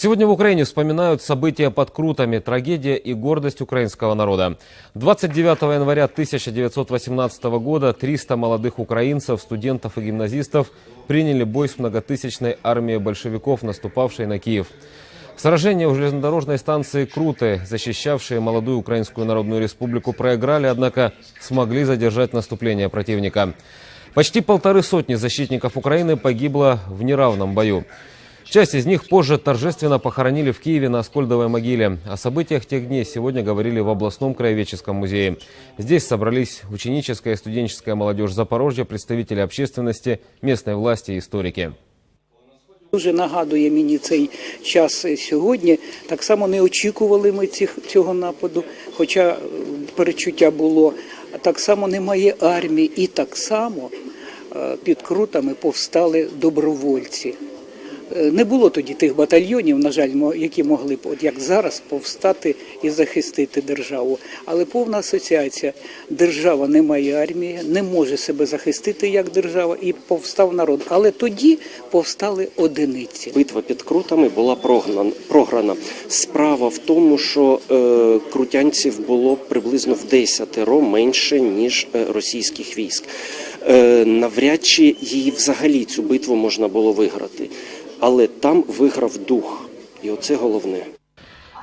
Сегодня в Украине вспоминают события под Крутами, трагедия и гордость украинского народа. 29 января 1918 года 300 молодых украинцев, студентов и гимназистов приняли бой с многотысячной армией большевиков, наступавшей на Киев. Сражение у железнодорожной станции Круты, защищавшие молодую Украинскую Народную Республику, проиграли, однако смогли задержать наступление противника. Почти полторы сотни защитников Украины погибло в неравном бою. Часть из них позже торжественно похоронили в Киеве на Аскольдовой могиле. О событиях тех дней сегодня говорили в областном краеведческом музее. Здесь собрались ученическая и студенческая молодежь Запорожья, представители общественности, местной власти и историки. Дуже нагадує мені цей час сьогодні. Так само не очікували ми цих, цього нападу, хоча е, перечуття було. Так само немає армії, і так само е, під крутами повстали добровольці. Е, Не було тоді тих батальйонів, на жаль, які могли б, от як зараз, повстати і захистити державу. Але повна асоціація. Держава не має армії, не може себе захистити як держава, і повстав народ. Але тоді повстали одиниці. Битва під крутами була програна. Справа в тому, що е, крутянців було приблизно в десятеро менше ніж е, російських військ. Е, навряд чи її взагалі цю битву можна було виграти, але там виграв дух, і оце головне.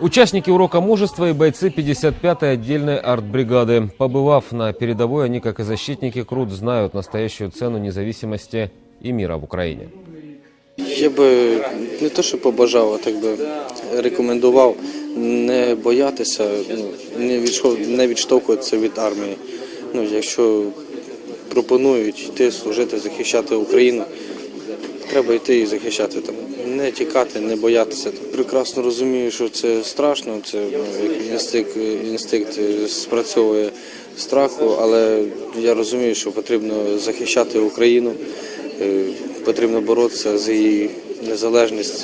Участники урока мужества и бойцы 55-й отдельной артбригады. Побывав на передовой, они, как и защитники Крут, знают настоящую цену независимости и мира в Украине. Я би не то, що побажав, а так би рекомендував не боятися, ну, не, відшов, не відштовхуватися від армії. Ну, якщо пропонують йти служити, захищати Україну, треба йти і захищати там. Не тікати, не боятися. Прекрасно розумію, що це страшно, це ну, як інстинкт, інстинкт спрацьовує страху, але я розумію, що потрібно захищати Україну, е, потрібно боротися за її незалежність.